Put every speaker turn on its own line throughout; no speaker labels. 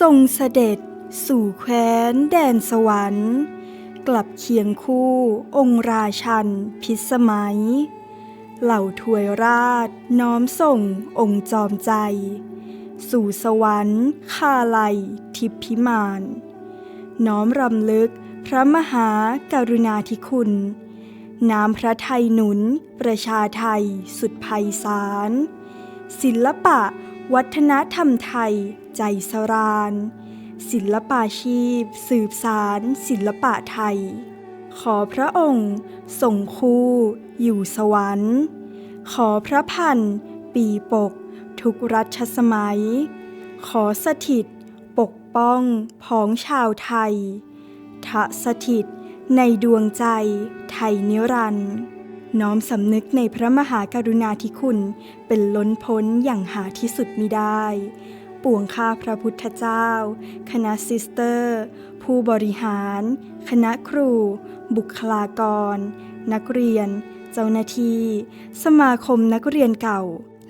ทรงเสด็จสู่แคว้นแดนสวรรค์ กลับเคียงคู่องค์ราชันพิสมัย เหล่าถวยราชน้อมส่งองค์จอมใจ สู่สวรรค์คาไลยทิพพิมาน น้อมรำลึกพระมหากรุณาธิคุณ น้ำพระไทยหนุนประชาไทยสุดไพศาลศิลปะวัฒนธรรมไทย ใจสราน ศิลปาชีพ สืบสารศิลปะไทย ขอพระองค์ส่งคู่ อยู่สวรรค์ ขอพระพันปีปก ทุกรัชสมัย ขอสถิต ปกป้องผองชาวไทย ทะสถิตในดวงใจไทยนิรันดร์น้อมสำนึกในพระมหากรุณาธิคุณเป็นล้นพ้นอย่างหาที่สุดมิได้ ปวงข้าพระพุทธเจ้า คณะซิสเตอร์ ผู้บริหาร คณะครู บุคลากร นักเรียน เจ้าหน้าที่ สมาคมนักเรียนเก่า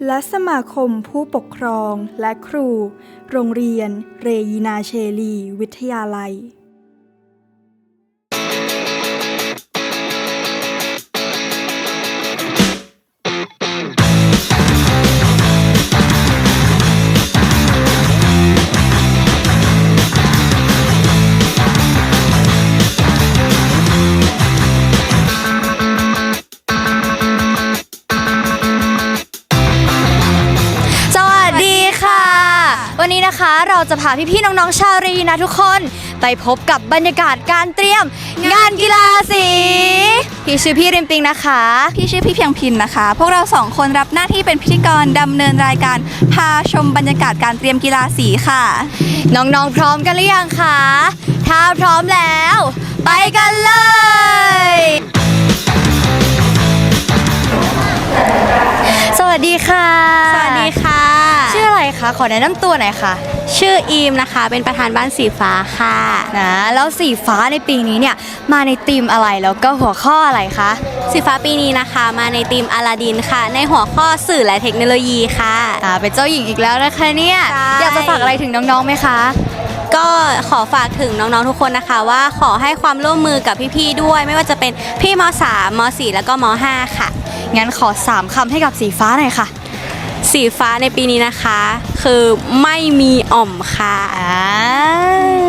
และสมาคมผู้ปกครองและครู โรงเรียน เรยินาเชลี วิทยาลัย
นนี้นะคะ เราจะพาพี่ๆน้องๆชาวรีนะทุกคน ไปพบกับบรรยากาศการเตรียม งานกีฬาสีพี่ชื่อพี่ริมปิงนะคะ
พี่ชื่อพี่เพียงพินนะคะ พวกเราสองคนรับหน้าที่เป็นพิธีกรดำเนินรายการพาชมบรรยากาศการเตรียมกีฬาสีค่ะ
น้องๆพร้อมกันหรือยังคะถ้าพร้อมแล้ว ไปกันเลยสวัสดีค่ะ ขอแนะนำตัวหน่อยค่ะ
ชื่ออีมนะคะ เป็นประธานบ้านสีฟ้าค่ะ
นะแล้วสีฟ้าในปีนี้เนี่ยมาในธีมอะไรแล้วก็หัวข้ออะไรคะ
สีฟ้าปีนี้นะคะ มาในทีมอลาดินค่ะ ในหัวข้อสื่อและเทคโนโลยีค่ะ
อ่าเป็นเจ้าหญิงอีกแล้วนะคะเนี่ย
ใช่
อยากจะฝากอะไรถึงน้องๆไหมคะ
ก็ขอฝากถึงน้องๆทุกคนนะคะ ว่าขอให้ความร่วมมือกับพี่ๆด้วย ไม่ว่าจะเป็นพี่ม .3 ม .4 แล้วก็ม .5 ค่ะ
งั้นขอสามคำให้กับสีฟ้าหน่อยค่ะ
สีฟ้าในปีนี้นะคะ คือไม่มีอ่อมค่ะ
อ่า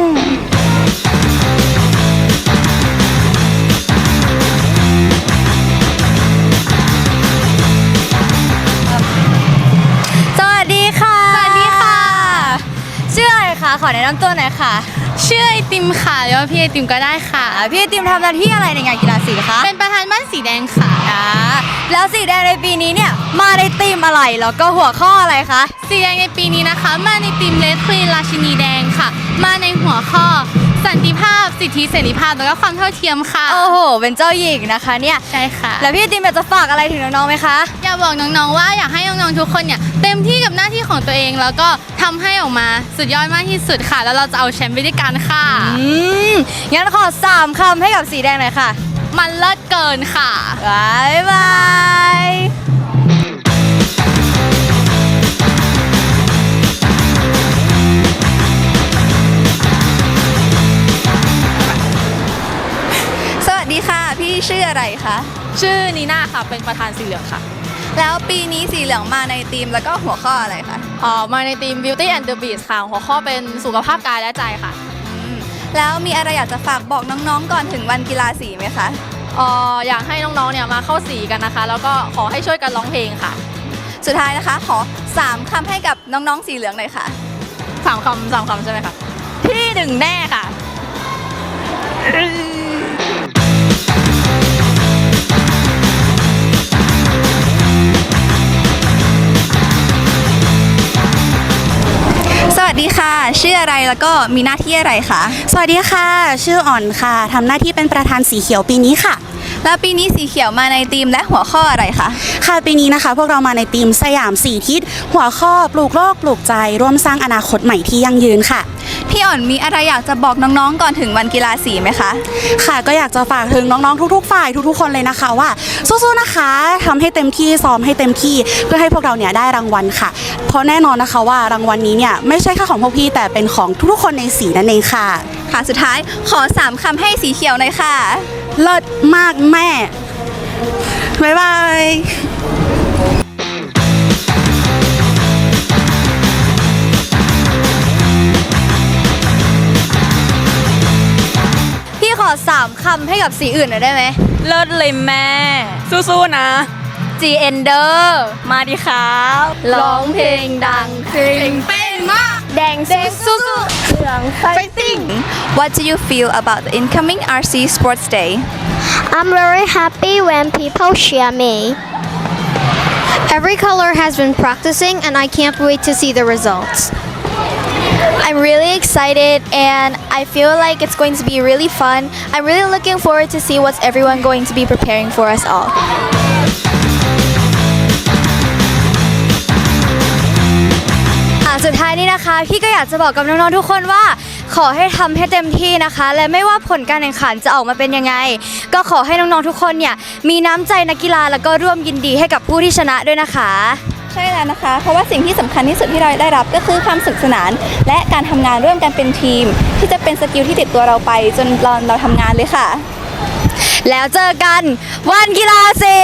สวัสดีค่ะ
สวัสดีค่ะ
ชื่ออะไรคะ ขอแนะนำตัวหน่อยค่ะ
ชื่อไอติมค่ะหรือว่าพี่ไอติมก็ได้ค่ะ
อ่าพี่ไอติมทำหน้าที่อะไรในงานกีฬาสีคะ
เป็นประธานบ้านสีแดงค่ะ
อ่าแล้วสีแดงในปีนี้เนี่ยมาในธีมอะไรแล้วก็หัวข้ออะไรคะ
สีแดงในปีนี้นะคะ มาในทีมเลดควีนราชินีแดงค่ะ มาในหัวข้อ สันติภาพสิทธิเสรีภาพแล้วก็ความเท่าเทียมค่ะ
โอ้โห เป็นเจ้าหญิงนะคะเนี่ย
ใช่ค่ะ
แล้วพี่ไอติมอยากจะฝากอะไรถึงน้องๆไหมคะ
อยากบอกน้องๆว่าอยากให้น้องๆทุกคนเนี่ยเต็มที่กับหน้าที่ของตัวเองแล้วก็ทำให้ออกมาสุดยอดมากที่สุดค่ะ แล้วเราจะเอาแชมป์ไปด้วยกันค่ะ
อืมงั้นขอสามคำให้กับสีแดงหน่อยค่ะ
มันเลิศเกินค่ะ
บายบาย
ดีค่ะ พี่ชื่ออะไรคะ
ชื่อนีน่าค่ะ เป็นประธานสีเหลืองค่ะ
แล้วปีนี้สีเหลืองมาในทีมแล้วก็หัวข้ออะไรคะ
อ๋อมาในทีม Beauty and the Beast ค่ะ หัวข้อเป็นสุขภาพกายและใจค่ะ
แล้วมีอะไรอยากจะฝากบอกน้องๆ ก่อนถึงวันกีฬาสีไหมคะ
อ๋ออยากให้น้องๆ เนี่ยมาเข้าสีกันนะคะ แล้วก็ขอให้ช่วยกันร้องเพลงค่ะ
สุดท้ายนะคะ ขอ 3คำให้กับน้องๆ สีเหลืองหน่อยค่ะ
สามคำสามคำใช่ไหมคะ ที่หนึ่งแน่ค่ะ
ดีค่ะ ชื่ออะไรแล้วก็มีหน้าที่อะไรคะ
สวัสดีค่ะ ชื่ออ่อนค่ะ ทำหน้าที่เป็นประธานสีเขียวปีนี้ค่ะ
แล้วปีนี้สีเขียวมาในทีมและหัวข้ออะไรคะ
ค่ะปีนี้นะคะ พวกเรามาในทีมสยามสีทิศ หัวข้อปลูกโลกปลูกใจ ร่วมสร้างอนาคตใหม่ที่ยั่งยืนค่ะ
พี่อ่อนมีอะไรอยากจะบอกน้องๆ ก่อนถึงวันกีฬาสีไหมคะ
ค่ะก็อยากจะฝากถึงน้องๆ ทุก ๆ ฝ่ายทุกๆ คนเลยนะคะว่าสู้ๆ นะคะทำให้เต็มที่ซ้อมให้เต็มที่เพื่อให้พวกเราเนี่ยได้รางวัลค่ะ เพราะแน่นอนนะคะว่ารางวัลนี้เนี่ยไม่ใช่แค่ของพวกพี่แต่เป็นของทุกๆ คนในสีนั่นเองค่ะ
ค่ะสุดท้ายขอ3คำให้สีเขียวหน่อยค่ะ
เลิศมากแม่ บ๊ายบาย
คำให้กับสีอื่นหน่อยได้ไหม
เลิศเลยแม่ สู้ๆนะ
G Ender
มาดีครับ
ร้องเพลงดังเพลงเป็นมาก แดงเซ็กสู้ๆเหลืองไฟติ้ง What do you feel about the incoming RC Sports Day
I'm very happy when people cheer me. Every color has been practicing and I can't wait to see the results.
I'm really excited and I feel like it's going to be really fun. I'm really looking forward to see what's everyone going to be preparing for us all.
อะสุดท้ายนี้นะคะ พี่ก็อยากจะบอกกับน้องๆทุกคนว่า ขอให้ทำให้เต็มที่นะคะ และไม่ว่าผลการแข่งขันจะออกมาเป็นยังไง ก็ขอให้น้องๆทุกคนเนี่ยมีน้ำใจนักกีฬาแล้วก็ร่วมยินดีให้กับผู้ที่ชนะด้วยนะคะ
ใช่แล้วนะคะ เพราะว่าสิ่งที่สำคัญที่สุดที่เราได้รับก็คือความสนุขสนาน และการทำงานร่วมกันเป็นทีม ที่จะเป็นสกิลที่ติดตัวเราไป จนเราเราทำงานเลยค่ะ
แล้วเจอกันวันกีฬาสี